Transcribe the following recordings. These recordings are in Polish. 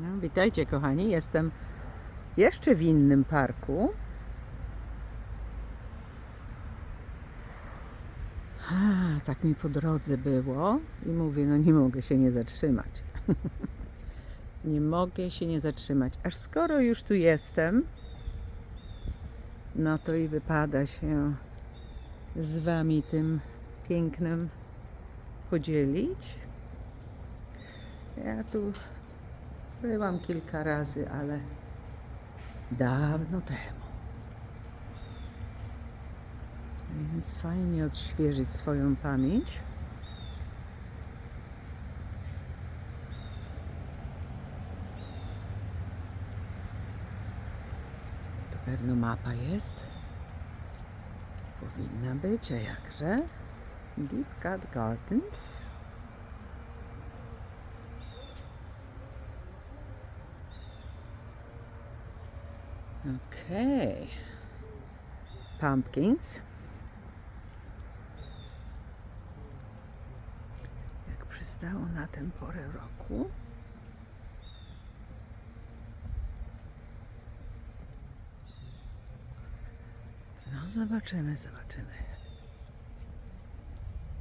No, witajcie kochani, jestem jeszcze w innym parku. A, tak mi po drodze było i mówię, no nie mogę się nie zatrzymać. nie mogę się nie zatrzymać. Aż skoro już tu jestem, no to i wypada się z wami tym pięknem podzielić. Ja tu byłam kilka razy, ale dawno temu. Więc fajnie odświeżyć swoją pamięć. To pewno mapa jest. Powinna być, a jakże? Deep Cut Gardens. Okej. Pumpkins. Jak przystało na tę porę roku. No zobaczymy, zobaczymy.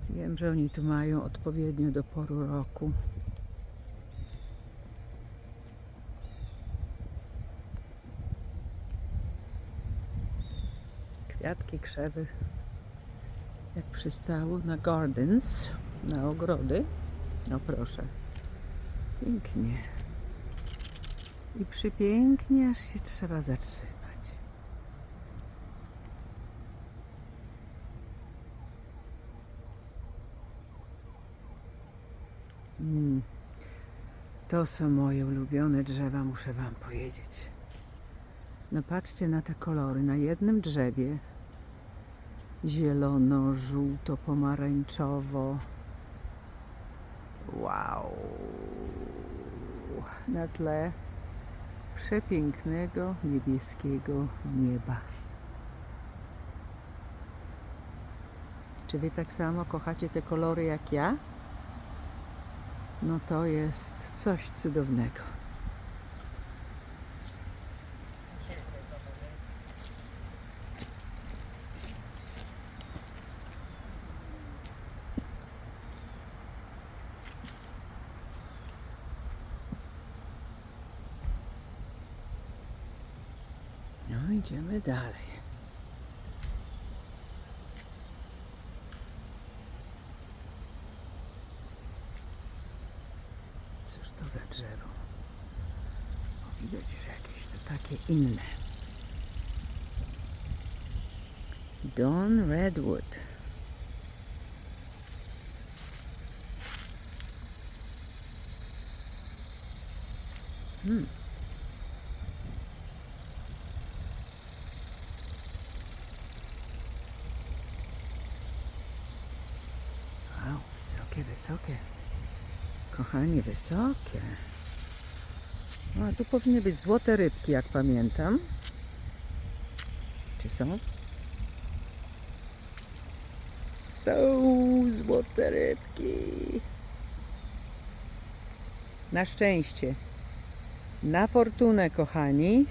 Wiem, że oni tu mają odpowiednio do poru roku. Kwiatki, krzewy. Jak przystało na gardens, na ogrody. No proszę. Pięknie. I przypięknie, aż się trzeba zatrzymać. Mm. To są moje ulubione drzewa, muszę Wam powiedzieć. No patrzcie na te kolory. Na jednym drzewie zielono, żółto, pomarańczowo. Wow! Na tle przepięknego niebieskiego nieba. Czy Wy tak samo kochacie te kolory jak ja? No to jest coś cudownego. No idziemy dalej. Cóż to za drzewo? O, widać, że jakieś to takie inne. Don Redwood. Hmm. Wow, wysokie, wysokie. Kochanie, wysokie. No, a tu powinny być złote rybki, jak pamiętam. Czy są? Są złote rybki. Na szczęście. Na fortunę, kochani.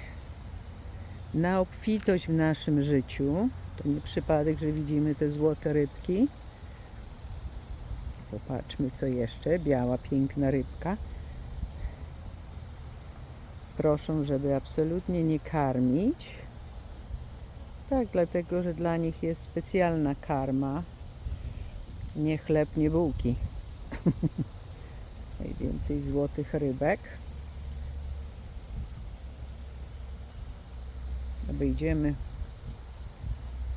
Na obfitość w naszym życiu. To nie przypadek, że widzimy te złote rybki. Popatrzmy, co jeszcze. Biała, piękna rybka. Proszą, żeby absolutnie nie karmić. Tak, dlatego, że dla nich jest specjalna karma. Nie chleb, nie bułki. Najwięcej złotych rybek. Obejdziemy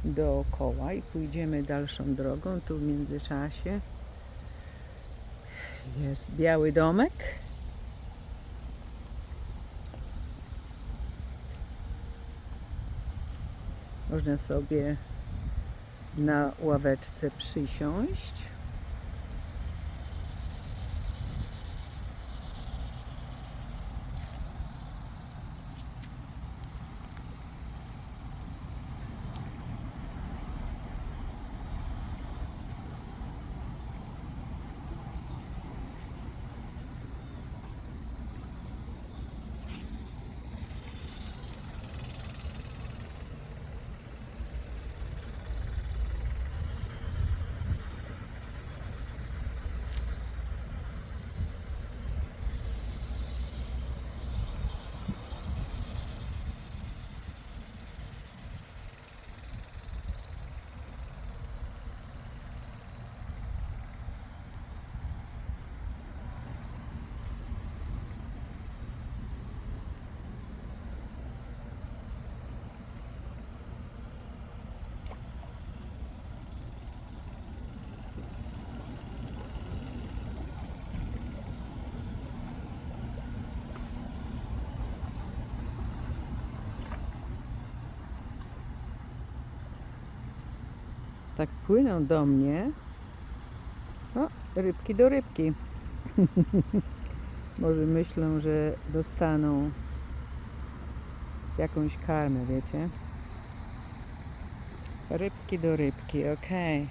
dookoła i pójdziemy dalszą drogą. Tu w międzyczasie jest biały domek. Można sobie na ławeczce przysiąść. Tak płyną do mnie. Rybki do rybki. Może myślą, że dostaną jakąś karmę, wiecie? Rybki do rybki, okej.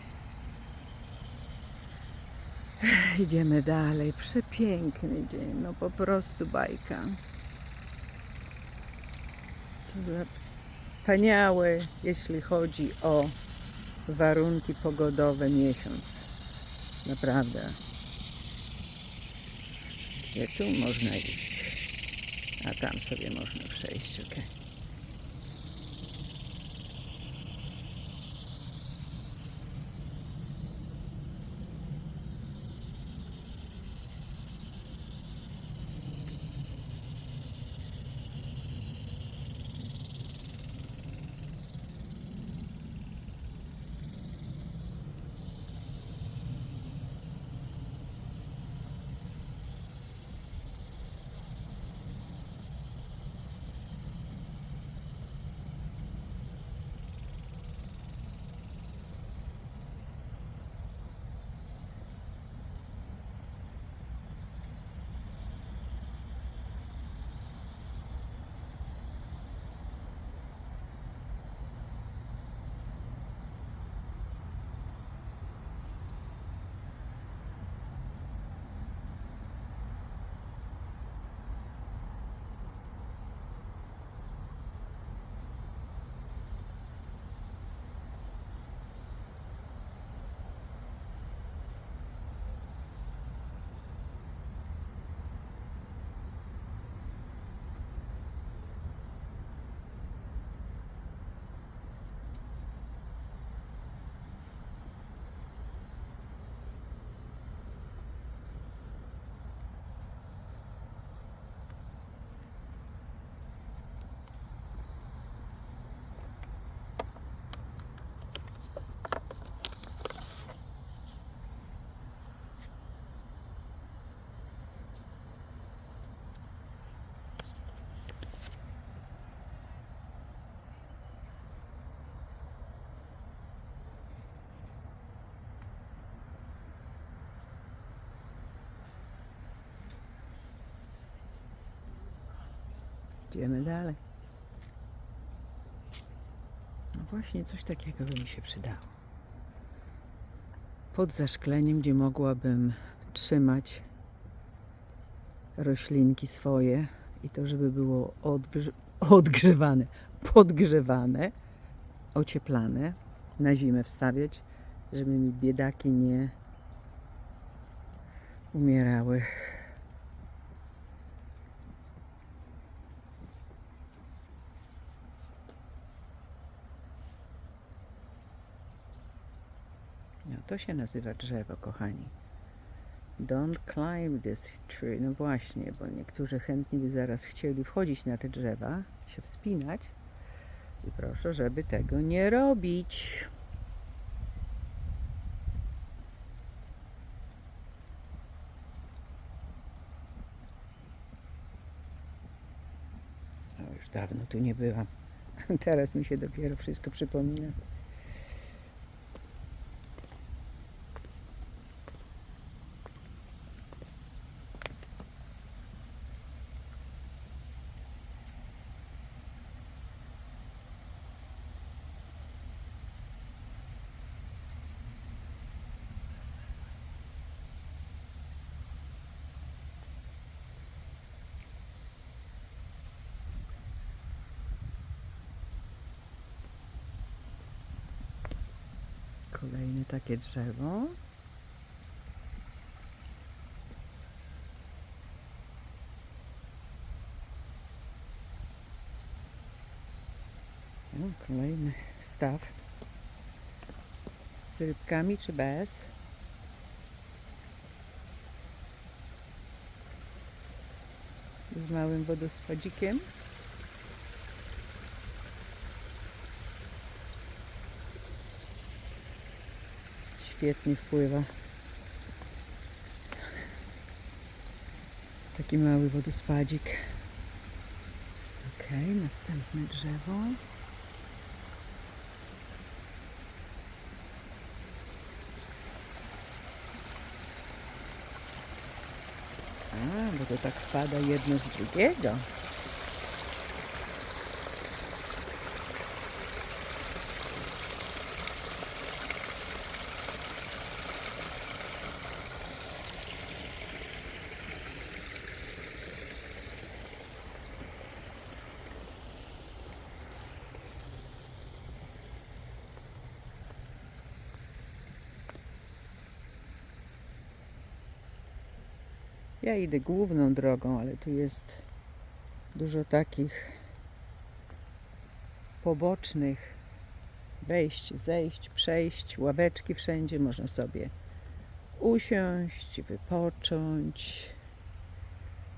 Idziemy dalej. Przepiękny dzień, no po prostu bajka. Co za wspaniały, jeśli chodzi o warunki pogodowe miesiąc. Naprawdę. Gdzie tu można iść? A tam sobie można przejść, ok. Idziemy dalej. No właśnie, coś takiego by mi się przydało. Pod zaszkleniem, gdzie mogłabym trzymać roślinki swoje i to, żeby było odgrze- odgrzewane, podgrzewane, ocieplane, na zimę wstawiać, żeby mi biedaki nie umierały. No, to się nazywa drzewo, kochani. Don't climb this tree. No właśnie, bo niektórzy chętnie by zaraz chcieli wchodzić na te drzewa, się wspinać. I proszę, żeby tego nie robić. O, już dawno tu nie byłam. Teraz mi się dopiero wszystko przypomina. Kolejne takie drzewo. Kolejny staw. Z rybkami czy bez? Z małym wodospadzikiem. świetnie wpływa. Taki mały wodospadzik. Ok, następne drzewo. A, bo to tak wpada jedno z drugiego. Ja idę główną drogą, ale tu jest dużo takich pobocznych wejść, zejść, przejść, ławeczki wszędzie. Można sobie usiąść, wypocząć,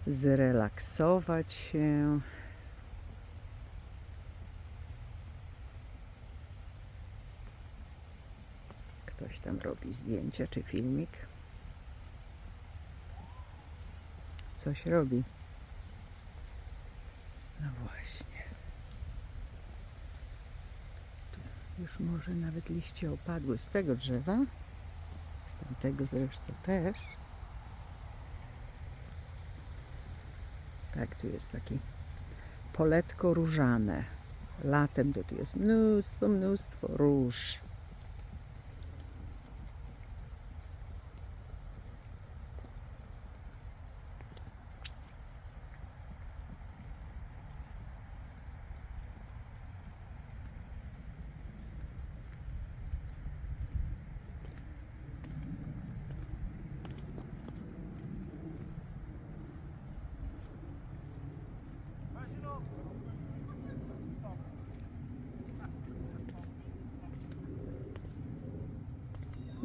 zrelaksować się. Ktoś tam robi zdjęcia czy filmik. Coś robi. No właśnie. Tu już może nawet liście opadły z tego drzewa. Z tamtego zresztą też. Tak, tu jest taki poletko różane. Latem to tu jest mnóstwo, mnóstwo róż.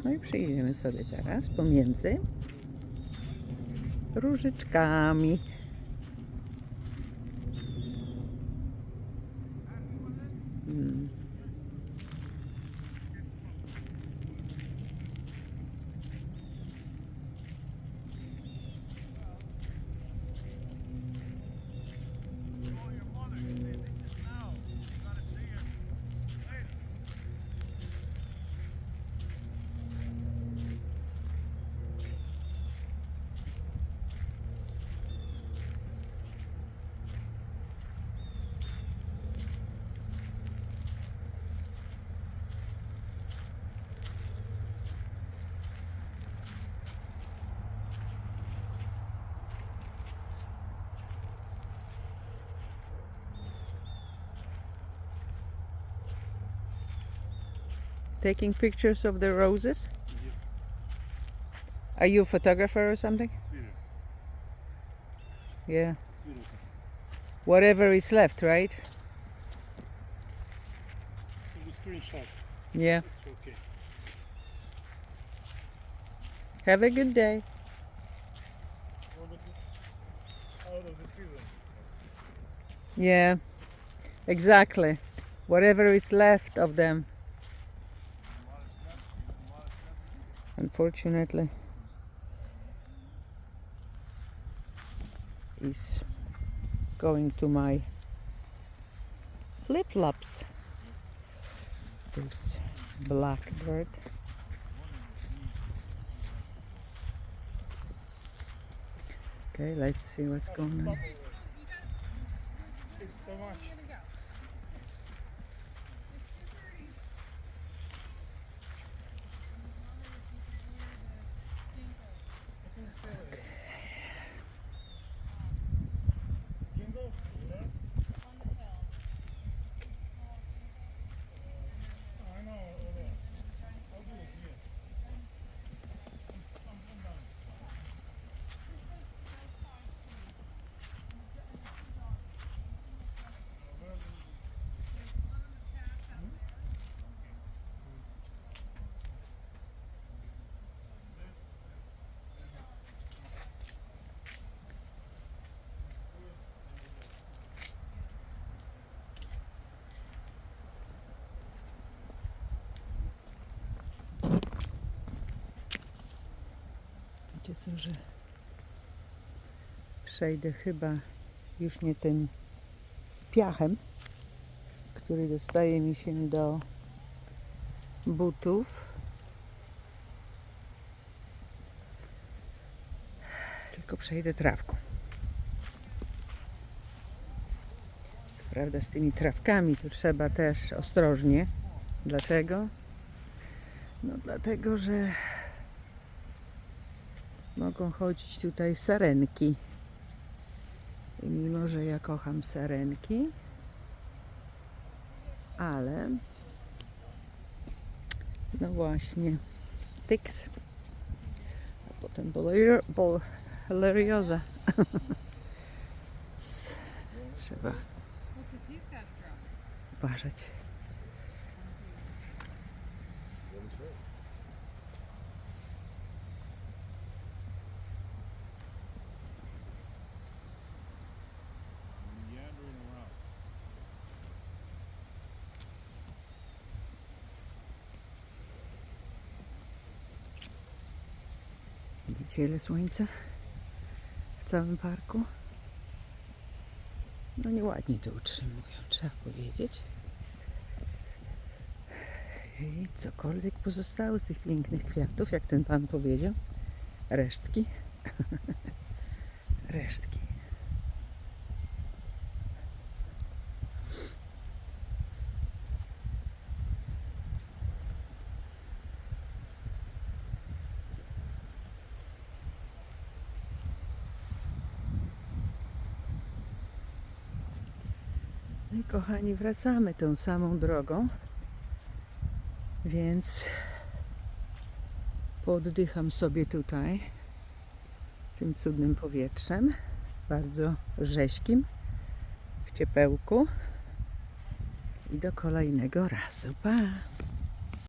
No i przejdziemy sobie teraz pomiędzy różyczkami. Taking pictures of the roses? Are you a photographer or something? Yeah. Whatever is left, right? Yeah. Okay. Have a good day. Out of the season. Yeah. Exactly. Whatever is left of them. Unfortunately. Is going to my flip flops. This blackbird. Okay, let's see what's going on. Wiecie co, że przejdę chyba już nie tym piachem, który dostaje mi się do butów, tylko przejdę trawką. Co prawda z tymi trawkami to trzeba też ostrożnie. Dlaczego? No dlatego, że mogą chodzić tutaj sarenki. I mimo, że ja kocham sarenki, ale no właśnie, tyks, a potem bolerio- bolerioza. Trzeba uważać. Widzicie ile słońca w całym parku? No nieładnie to utrzymują, trzeba powiedzieć. I cokolwiek pozostało z tych pięknych kwiatów, jak ten pan powiedział, resztki. resztki. No kochani, wracamy tą samą drogą, więc pooddycham sobie tutaj tym cudnym powietrzem, bardzo rześkim, w ciepełku i do kolejnego razu. Pa!